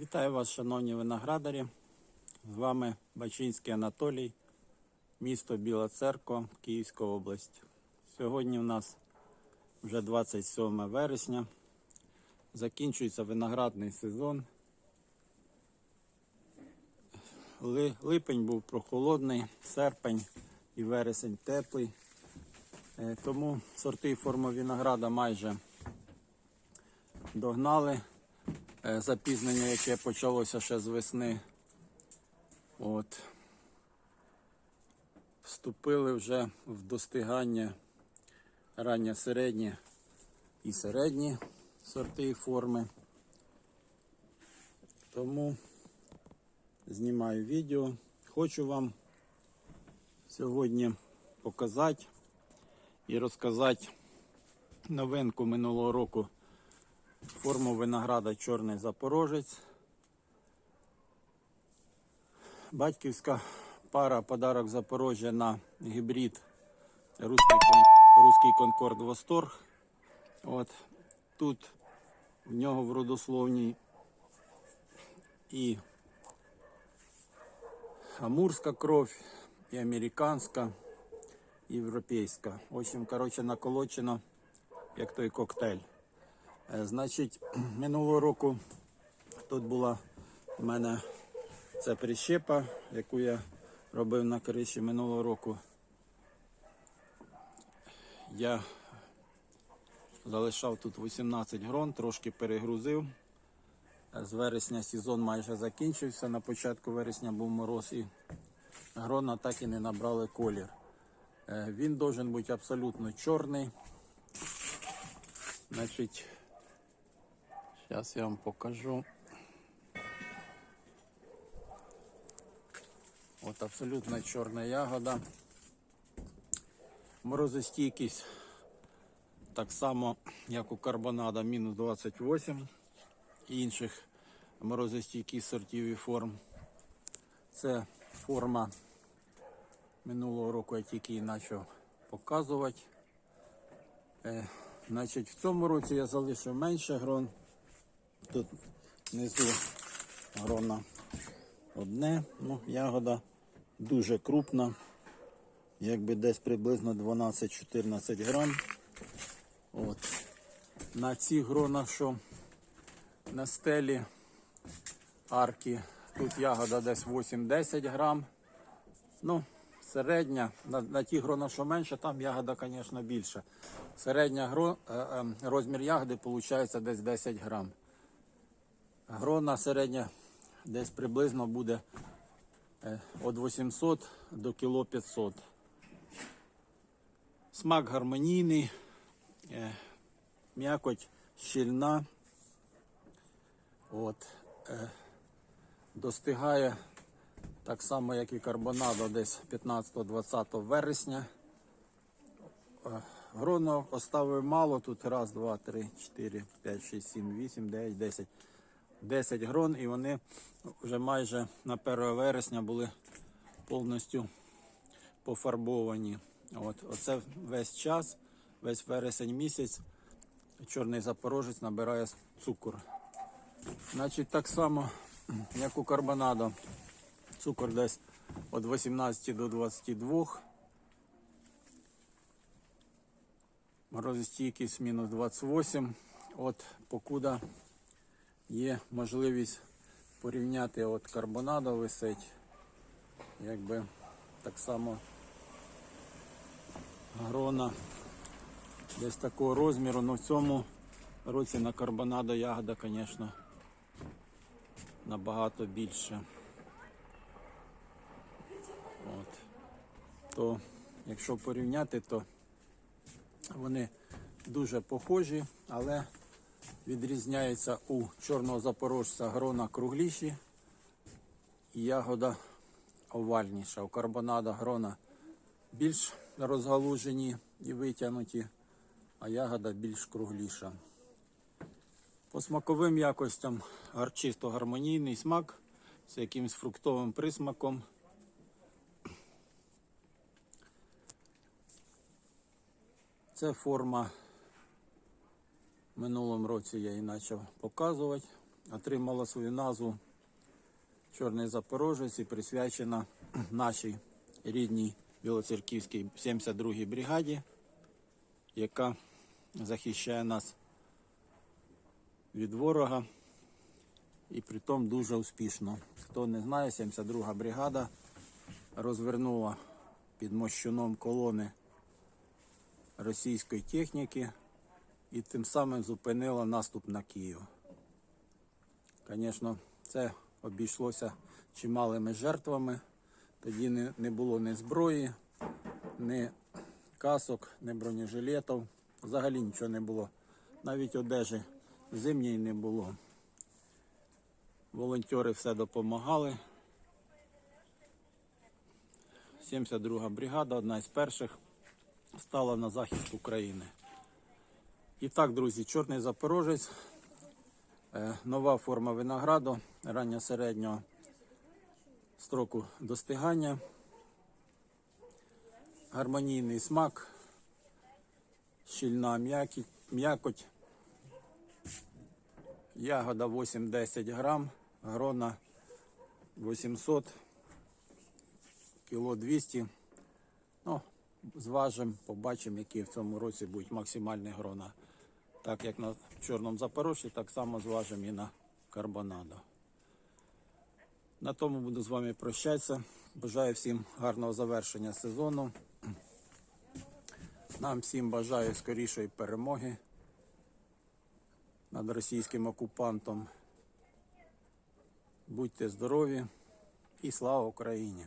Вітаю вас, шановні виноградарі. З вами Бачинський Анатолій, місто Біла Церква, Київська область. Сьогодні у нас вже 27 вересня. Закінчується виноградний сезон. Липень був прохолодний, серпень і вересень теплий. Е, Тому сорти і форми винограда майже догнали запізнення, яке почалося ще з весни. От. Вступили вже в достигання раннє середні і середні сорти і форми. Тому знімаю відео. Хочу вам сьогодні показати і розказати новинку минулого року форму винограда Чорний Запорожець. Батьківська пара подарок Запорожжя на гібрид Руський Конкорд Восторг. От тут в нього в родословній і амурська кров, і американська, і європейська. В общем, коротше, наколочено як той коктейль. Е, Значить, минулого року тут була в мене ця прищепа, яку я робив на криші минулого року. Я залишав тут 18 грон, трошки перегрузив. Е, З вересня сезон майже закінчився. На початку вересня був мороз і грона так і не набрали колір. Е, Він должен бути абсолютно чорний. Значить, зараз я вам покажу. От абсолютно чорна ягода. Морозостійкість так само, як у карбонада, мінус 28 і інших морозостійких сортів і форм. Це форма минулого року я тільки її почав показувати. Е, значить, в цьому році я залишив менше грон. Тут внизу грона одне, ну, ягода дуже крупна, якби десь приблизно 12-14 грам. От. На ці грона, що на стелі арки, тут ягода десь 8-10 грам. Ну, середня, на, на ті грона, що менше, там ягода, звісно, більше. Середня гро, е, е, розмір ягоди виходить десь 10 грам. Грона середня десь приблизно буде е, від 800 до кіло 500. Смак гармонійний, е, м'якоть щільна. От, е, достигає так само, як і карбонадо, десь 15-20 вересня. Гроно оставив мало, тут раз, два, три, чотири, п'ять, шість, сім, вісім, дев'ять, десять. 10 грон, і вони вже майже на 1 вересня були повністю пофарбовані. От, оце весь час, весь вересень місяць, чорний запорожець набирає цукор. Значить, так само, як у карбонадо, цукор десь від 18 до 22. Морозостійкість мінус 28. От покуда є можливість порівняти от карбонадо висить, якби так само грона десь такого розміру, але в цьому році на карбонадо ягода, звісно, набагато більше. От. То, якщо порівняти, то вони дуже похожі, але відрізняється у чорного запорожця грона кругліші і ягода овальніша. У карбонада грона більш розгалужені і витягнуті, а ягода більш кругліша. По смаковим якостям гар- чисто гармонійний смак з якимось фруктовим присмаком. Це форма. Минулому році я її почав показувати. отримала свою назву Чорний Запорожець і присвячена нашій рідній Білоцерківській 72-й бригаді, яка захищає нас від ворога і притом дуже успішно. Хто не знає, 72-га бригада розвернула під мощуном колони російської техніки і тим самим зупинила наступ на Київ. Звісно, це обійшлося чималими жертвами. Тоді не, не було ні зброї, ні касок, ні бронежилетів. Взагалі нічого не було. Навіть одежі зимньої не було. Волонтери все допомагали. 72 бригада, одна із перших, стала на захист України. І так, друзі, чорний запорожець, е, нова форма винограду ранньо-середнього строку достигання, гармонійний смак, щільна м'якоть, ягода 8-10 грам, грона 800, кіло 200. Ну, зважимо, побачимо, які в цьому році будуть максимальні грона. Так як на чорному запорожці, так само зважимо і на карбонадо. На тому буду з вами прощатися. Бажаю всім гарного завершення сезону. Нам всім бажаю скорішої перемоги над російським окупантом. Будьте здорові і слава Україні!